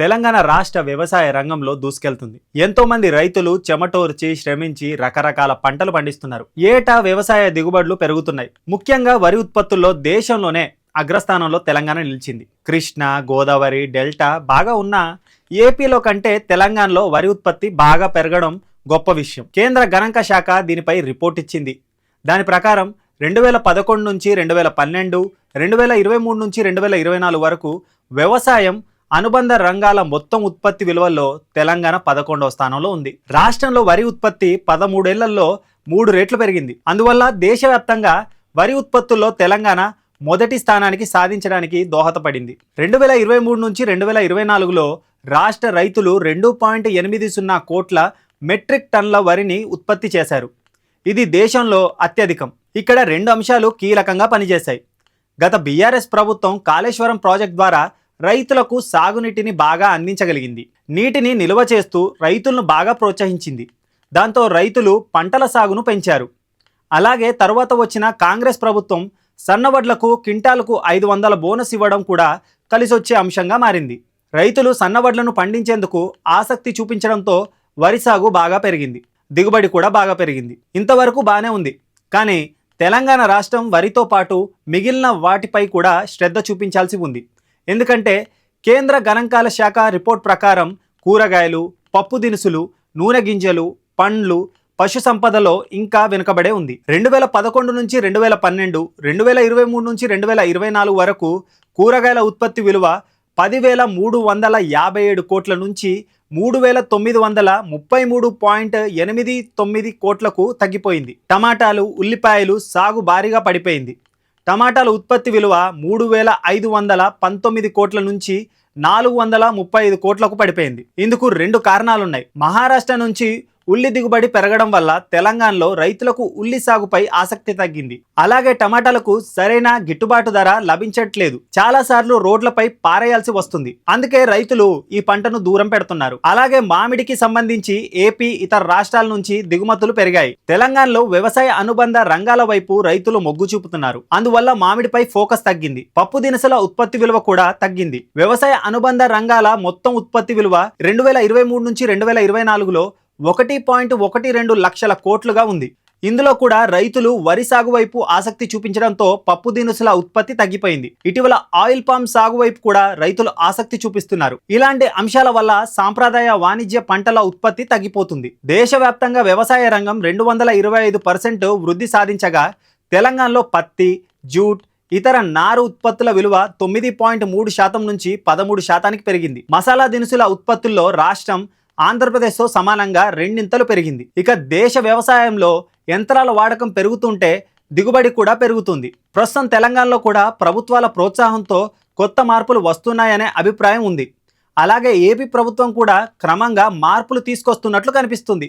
తెలంగాణ రాష్ట్ర వ్యవసాయ రంగంలో దూసుకెళ్తుంది. ఎంతో మంది రైతులు చెమటోర్చి శ్రమించి రకరకాల పంటలు పండిస్తున్నారు. ఏటా వ్యవసాయ దిగుబడులు పెరుగుతున్నాయి. ముఖ్యంగా వరి ఉత్పత్తుల్లో దేశంలోనే అగ్రస్థానంలో తెలంగాణ నిలిచింది. కృష్ణ గోదావరి డెల్టా బాగా ఉన్న ఏపీలో కంటే తెలంగాణలో వరి ఉత్పత్తి బాగా పెరగడం గొప్ప విషయం. కేంద్ర గణాంక శాఖ దీనిపై రిపోర్ట్ ఇచ్చింది. దాని ప్రకారం రెండు వేల పదకొండు నుంచి రెండు వేల పన్నెండు రెండు వేల ఇరవై మూడు నుంచి రెండు వేల ఇరవై నాలుగు వరకు వ్యవసాయం అనుబంధ రంగాల మొత్తం ఉత్పత్తి విలువల్లో తెలంగాణ పదకొండవ స్థానంలో ఉంది. రాష్ట్రంలో వరి ఉత్పత్తి పదమూడేళ్ళలో మూడు రెట్లు పెరిగింది. అందువల్ల దేశవ్యాప్తంగా వరి ఉత్పత్తుల్లో తెలంగాణ మొదటి స్థానానికి సాధించడానికి దోహదపడింది. రెండు వేల ఇరవై మూడు నుంచి రెండు వేల ఇరవై నాలుగులో రాష్ట్ర రైతులు రెండు పాయింట్ ఎనిమిది సున్నా కోట్ల మెట్రిక్ టన్ల వరిని ఉత్పత్తి చేశారు. ఇది దేశంలో అత్యధికం. ఇక్కడ రెండు అంశాలు కీలకంగా పనిచేశాయి. గత బీఆర్ఎస్ ప్రభుత్వం కాళేశ్వరం ప్రాజెక్ట్ ద్వారా రైతులకు సాగునీటిని బాగా అందించగలిగింది. నీటిని నిల్వ చేస్తూ రైతులను బాగా ప్రోత్సహించింది. దాంతో రైతులు పంటల సాగును పెంచారు. అలాగే తరువాత వచ్చిన కాంగ్రెస్ ప్రభుత్వం సన్నవడ్లకు కింటాలకు ఐదు వందల బోనస్ ఇవ్వడం కూడా కలిసొచ్చే అంశంగా మారింది. రైతులు సన్నవడ్లను పండించేందుకు ఆసక్తి చూపించడంతో వరి సాగు బాగా పెరిగింది. దిగుబడి కూడా బాగా పెరిగింది. ఇంతవరకు బాగానే ఉంది. కానీ తెలంగాణ రాష్ట్రం వరితో పాటు మిగిలిన వాటిపై కూడా శ్రద్ధ చూపించాల్సి ఉంది. ఎందుకంటే కేంద్ర గణాంకాల శాఖ రిపోర్ట్ ప్రకారం కూరగాయలు పప్పు దినుసులు నూనె గింజలు పండ్లు పశు సంపదలో ఇంకా వెనుకబడే ఉంది. రెండు వేల పదకొండు నుంచి రెండు వేల పన్నెండు రెండు వేల ఇరవై మూడు నుంచి రెండు వేల ఇరవై నాలుగు వరకు కూరగాయల ఉత్పత్తి విలువ పదివేల మూడు వందల యాభై ఏడు కోట్ల నుంచి మూడు వేల తొమ్మిది వందల ముప్పై మూడు పాయింట్ ఎనిమిది తొమ్మిది కోట్లకు తగ్గిపోయింది. టమాటాలు ఉల్లిపాయలు సాగు భారీగా పడిపోయింది. టమాటాల ఉత్పత్తి విలువ మూడు వేల ఐదు వందల పంతొమ్మిది కోట్ల నుంచి నాలుగు వందల ముప్పై ఐదు కోట్లకు పడిపోయింది. ఇందుకు రెండు కారణాలున్నాయి. మహారాష్ట్ర నుంచి ఉల్లి దిగుబడి పెరగడం వల్ల తెలంగాణలో రైతులకు ఉల్లి సాగుపై ఆసక్తి తగ్గింది. అలాగే టమాటాలకు సరైన గిట్టుబాటు ధర లభించట్లేదు. చాలా సార్లు రోడ్లపై పారేయాల్సి వస్తుంది. అందుకే రైతులు ఈ పంటను దూరం పెడుతున్నారు. అలాగే మామిడికి సంబంధించి ఏపీ ఇతర రాష్ట్రాల నుంచి దిగుమతులు పెరిగాయి. తెలంగాణలో వ్యవసాయ అనుబంధ రంగాల వైపు రైతులు మొగ్గు చూపుతున్నారు. అందువల్ల మామిడిపై ఫోకస్ తగ్గింది. పప్పు దినుసుల ఉత్పత్తి విలువ కూడా తగ్గింది. వ్యవసాయ అనుబంధ రంగాల మొత్తం ఉత్పత్తి విలువ రెండు వేల ఇరవై మూడు నుంచి రెండు వేల ఇరవై నాలుగులో ఒకటి పాయింట్ ఒకటి రెండు లక్షల కోట్లుగా ఉంది. ఇందులో కూడా రైతులు వరి సాగు వైపు ఆసక్తి చూపించడంతో పప్పు దినుసుల ఉత్పత్తి తగ్గిపోయింది. ఇటీవల ఆయిల్ పామ్ సాగు వైపు కూడా రైతులు ఆసక్తి చూపిస్తున్నారు. ఇలాంటి అంశాల వల్ల సాంప్రదాయ వాణిజ్య పంటల ఉత్పత్తి తగ్గిపోతుంది. దేశవ్యాప్తంగా వ్యవసాయ రంగం రెండు వందల ఇరవై ఐదు పర్సెంట్ వృద్ధి సాధించగా తెలంగాణలో పత్తి జూట్ ఇతర నారు ఉత్పత్తుల విలువ తొమ్మిది పాయింట్ మూడు శాతం నుంచి పదమూడు శాతానికి పెరిగింది. మసాలా దినుసుల ఉత్పత్తుల్లో రాష్ట్రం ఆంధ్రప్రదేశ్తో సమానంగా రెండింతలు పెరిగింది. ఇక దేశ వ్యవసాయంలో యంత్రాల వాడకం పెరుగుతుంటే దిగుబడి కూడా పెరుగుతుంది. ప్రస్తుతం తెలంగాణలో కూడా ప్రభుత్వాల ప్రోత్సాహంతో కొత్త మార్పులు వస్తున్నాయనే అభిప్రాయం ఉంది. అలాగే ఏపీ ప్రభుత్వం కూడా క్రమంగా మార్పులు తీసుకొస్తున్నట్లు కనిపిస్తుంది.